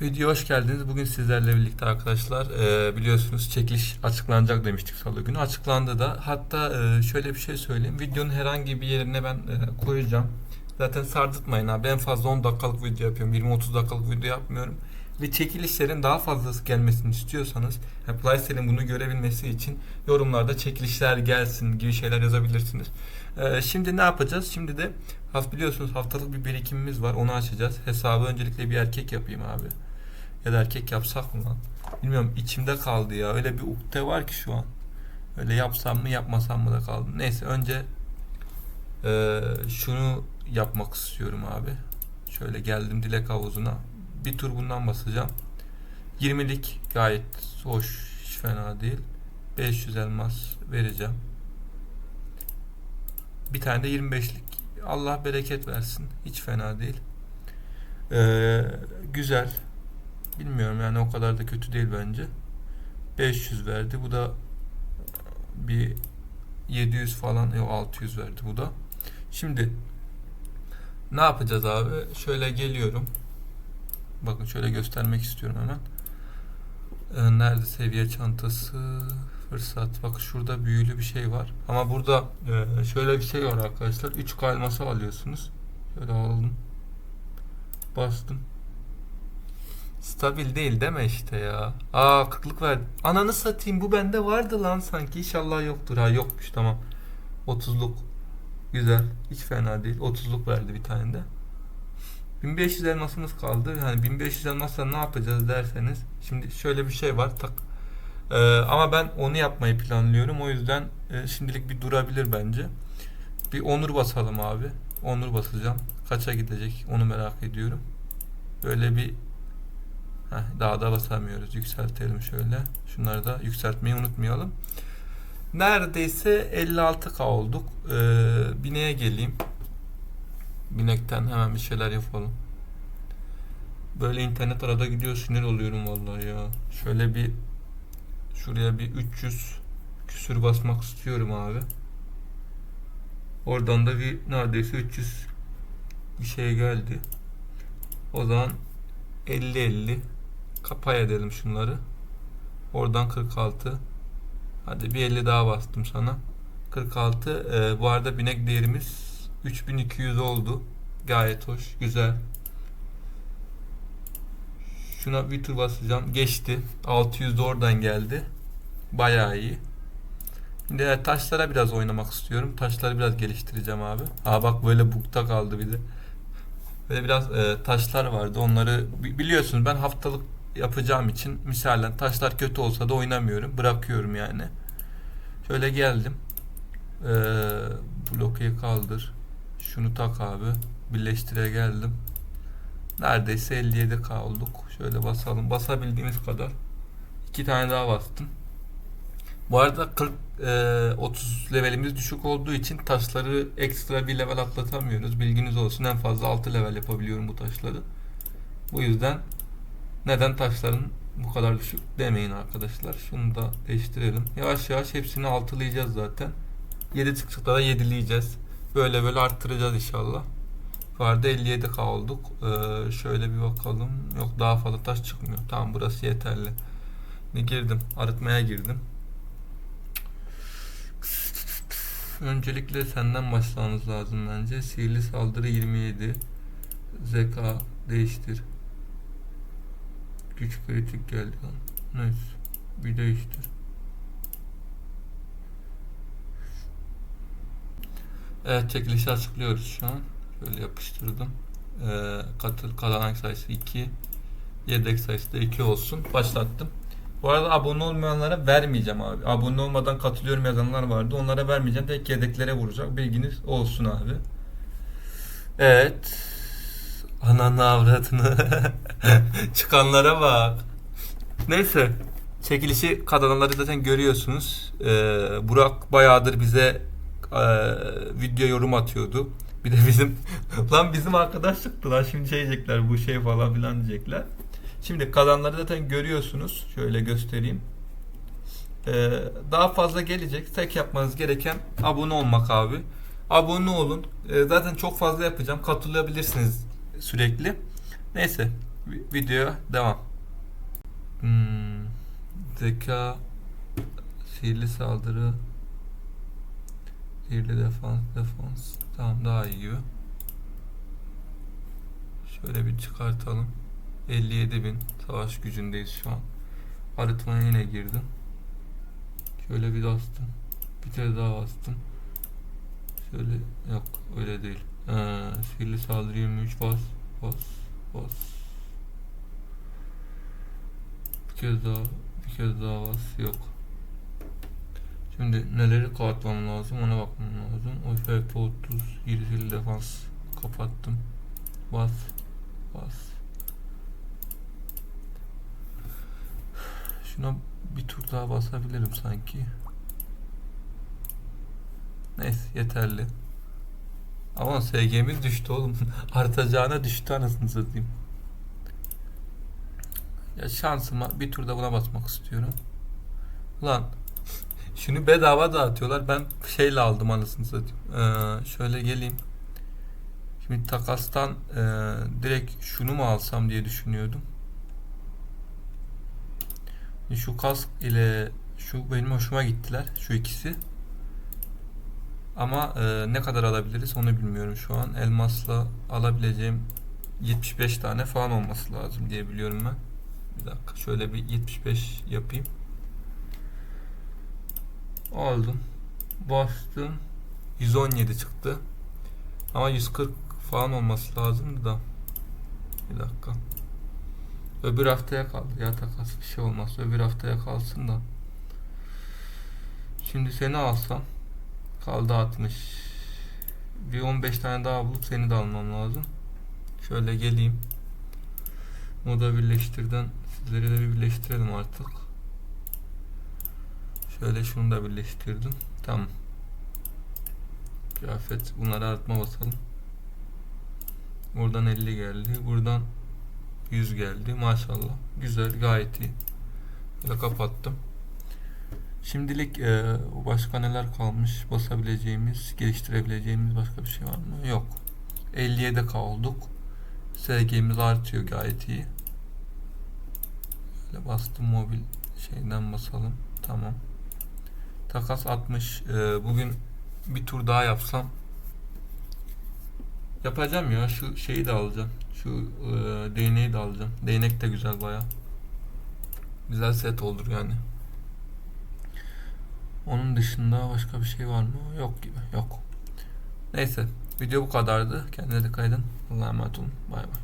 Video hoş geldiniz. Bugün sizlerle birlikte arkadaşlar e, biliyorsunuz çekiliş açıklanacak demiştik salı günü. Açıklandı da. Hatta e, şöyle bir şey söyleyeyim. Videonun herhangi bir yerine ben e, koyacağım. Zaten sardırtmayın abi. En fazla 10 dakikalık video yapıyorum. 20-30 dakikalık video yapmıyorum. Ve çekilişlerin daha fazlası gelmesini istiyorsanız yani bunu görebilmesi için yorumlarda çekilişler gelsin gibi şeyler yazabilirsiniz. E, şimdi ne yapacağız? Şimdi de biliyorsunuz haftalık bir birikimimiz var. Onu açacağız. Hesabı öncelikle bir erkek yapayım abi. Ya da erkek yapsak mı lan? Bilmiyorum içimde kaldı ya. Öyle bir ukde var ki şu an. Öyle yapsam mı yapmasam mı da kaldı. Neyse önce eee, şunu yapmak istiyorum abi. Şöyle geldim dilek havuzuna. Bir tur bundan basacağım. 20'lik gayet hoş. Hiç fena değil. 500 elmas vereceğim. Bir tane de 25'lik. Allah bereket versin. Hiç fena değil. Ee, güzel. Bilmiyorum yani o kadar da kötü değil bence. 500 verdi. Bu da bir 700 falan yok 600 verdi bu da. Şimdi ne yapacağız abi? Şöyle geliyorum. Bakın şöyle göstermek istiyorum hemen. Ee, nerede seviye çantası? Fırsat. Bak şurada büyülü bir şey var. Ama burada e, şöyle bir şey var arkadaşlar. 3 kalması alıyorsunuz. Şöyle aldım. Bastım. Stabil değil deme işte ya. Aa kıtlık verdi. Ananı satayım bu bende vardı lan sanki. İnşallah yoktur. Ha yokmuş tamam. 30'luk. Güzel. Hiç fena değil. 30'luk verdi bir tane de. 1500 elmasımız kaldı. Yani 1500 elmasla ne yapacağız derseniz. Şimdi şöyle bir şey var. Tak. Ee, ama ben onu yapmayı planlıyorum. O yüzden e, şimdilik bir durabilir bence. Bir onur basalım abi. Onur basacağım. Kaça gidecek onu merak ediyorum. Böyle bir Heh, daha da basamıyoruz. Yükseltelim şöyle. Şunları da yükseltmeyi unutmayalım. Neredeyse 56k olduk. Ee, bineğe geleyim. Binekten hemen bir şeyler yapalım. Böyle internet arada gidiyor sinir oluyorum vallahi ya. Şöyle bir şuraya bir 300 küsür basmak istiyorum abi. Oradan da bir neredeyse 300 bir şey geldi. O zaman 50-50 kapay edelim şunları. Oradan 46. Hadi bir 50 daha bastım sana. 46. Ee, bu arada binek değerimiz 3200 oldu. Gayet hoş. Güzel. Şuna bir tur basacağım. Geçti. 600 de oradan geldi. Bayağı iyi. Şimdi evet, taşlara biraz oynamak istiyorum. Taşları biraz geliştireceğim abi. Aa bak böyle bukta kaldı bir de. Böyle biraz e, taşlar vardı. Onları bi- biliyorsunuz ben haftalık yapacağım için misalen taşlar kötü olsa da oynamıyorum. Bırakıyorum yani. Şöyle geldim. Ee, blokeyi kaldır. Şunu tak abi. Birleştire geldim. Neredeyse 57k olduk. Şöyle basalım. Basabildiğimiz kadar. İki tane daha bastım. Bu arada 40 e, 30 levelimiz düşük olduğu için taşları ekstra bir level atlatamıyoruz. Bilginiz olsun. En fazla 6 level yapabiliyorum bu taşları. Bu yüzden neden taşların bu kadar düşük demeyin arkadaşlar. Şunu da değiştirelim. Yavaş yavaş hepsini altılayacağız zaten. 7 çıktıkta da 7'leyeceğiz. Böyle böyle arttıracağız inşallah. Arada 57k olduk. Ee, şöyle bir bakalım. Yok daha fazla taş çıkmıyor. Tamam burası yeterli. Ne girdim? Arıtmaya girdim. Öncelikle senden başlamamız lazım bence. Sihirli saldırı 27. Zeka değiştir. Güç kritik geldi lan. Neyse. Bir değiştir. Evet çekilişi açıklıyoruz şu an. Şöyle yapıştırdım. Ee, katıl kazanan sayısı 2. Yedek sayısı da 2 olsun. Başlattım. Bu arada abone olmayanlara vermeyeceğim abi. Abone olmadan katılıyorum yazanlar vardı. Onlara vermeyeceğim. Tek yedeklere vuracak. Bilginiz olsun abi. Evet. Ananı avradını. Çıkanlara bak. Neyse. Çekilişi kazananları zaten görüyorsunuz. Ee, Burak bayağıdır bize e, video yorum atıyordu. Bir de bizim lan bizim arkadaşlıktı lan şimdi şey diyecekler bu şey falan filan diyecekler. Şimdi kazanları zaten görüyorsunuz. Şöyle göstereyim. Ee, daha fazla gelecek. Tek yapmanız gereken abone olmak abi. Abone olun. Ee, zaten çok fazla yapacağım. Katılabilirsiniz sürekli. Neyse. Vi- Videoya devam. Hmm, zeka, sihirli saldırı, sihirli defans, defans. Tamam daha iyi gibi. Şöyle bir çıkartalım. 57.000 savaş gücündeyiz şu an. Arıtmaya yine girdim. Şöyle bir bastım. Bir kere daha bastım. Şöyle yok öyle değil. Ee, sihirli saldırı 23 bas bas bas. Bir kez daha bir kez daha bas yok. Şimdi neleri kapatmam lazım ona bakmam lazım. O FP 30 sihirli defans kapattım. Bas bas. Şuna bir tur daha basabilirim sanki. Neyse yeterli. Ama SG'miz düştü oğlum. Artacağına düştü anasını satayım. Ya şansıma bir turda buna basmak istiyorum. Ulan şunu bedava dağıtıyorlar. Ben şeyle aldım anasını satayım. Ee, şöyle geleyim. Şimdi takastan e, direkt şunu mu alsam diye düşünüyordum. Şu kask ile şu benim hoşuma gittiler. Şu ikisi. Ama e, ne kadar alabiliriz onu bilmiyorum şu an. Elmasla alabileceğim 75 tane falan olması lazım diye biliyorum ben. Bir dakika şöyle bir 75 yapayım. Aldım. Bastım. 117 çıktı. Ama 140 falan olması lazım da. Bir dakika. Öbür haftaya kaldı ya takas bir şey olmaz. Öbür haftaya kalsın da. Şimdi seni alsam kaldı 60. Bir 15 tane daha bulup seni de almam lazım. Şöyle geleyim. Moda birleştirden sizleri de bir birleştirelim artık. Şöyle şunu da birleştirdim. Tamam. Kıyafet bunları artma basalım. Buradan 50 geldi. Buradan 100 geldi. Maşallah. Güzel. Gayet iyi. Böyle kapattım. Şimdilik e, başka neler kalmış? Basabileceğimiz, geliştirebileceğimiz başka bir şey var mı? Yok. 57 kaldık. SG'miz artıyor gayet iyi. Böyle bastım mobil şeyden basalım. Tamam. Takas 60. E, bugün bir tur daha yapsam yapacağım ya. Şu şeyi de alacağım. Şu e, değneği de alacağım. Değnek de güzel baya. Güzel set olur yani. Onun dışında başka bir şey var mı? Yok gibi. Yok. Neyse. Video bu kadardı. Kendinize dikkat edin. Allah'a emanet. Bay bay.